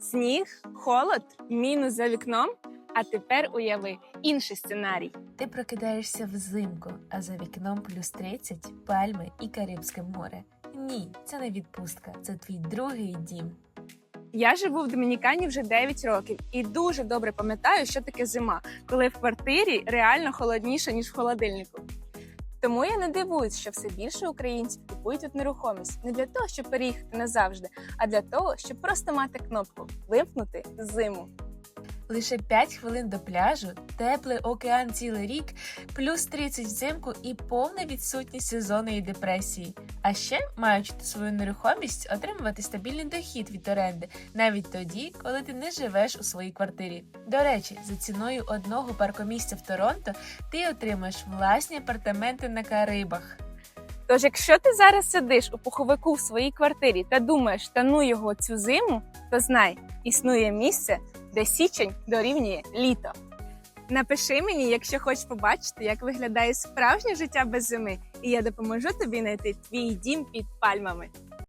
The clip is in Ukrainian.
Сніг, холод, мінус за вікном. А тепер уяви інший сценарій. Ти прокидаєшся взимку, а за вікном плюс 30, пальми і Карибське море. Ні, це не відпустка, це твій другий дім. Я живу в Домінікані вже 9 років і дуже добре пам'ятаю, що таке зима, коли в квартирі реально холодніше, ніж в холодильнику. Тому я не дивуюсь, що все більше українців купують тут нерухомість не для того, щоб переїхати назавжди, а для того, щоб просто мати кнопку вимкнути зиму. Лише 5 хвилин до пляжу, теплий океан цілий рік, плюс 30 взимку і повна відсутність сезонної депресії. А ще, маючи свою нерухомість, отримувати стабільний дохід від оренди, навіть тоді, коли ти не живеш у своїй квартирі. До речі, за ціною одного паркомісця в Торонто ти отримаєш власні апартаменти на Карибах. Тож, якщо ти зараз сидиш у пуховику в своїй квартирі та думаєш, та ну його цю зиму, то знай, існує місце, де січень дорівнює літо. Напиши мені, якщо хочеш побачити, як виглядає справжнє життя без зими, і я допоможу тобі знайти твій дім під пальмами.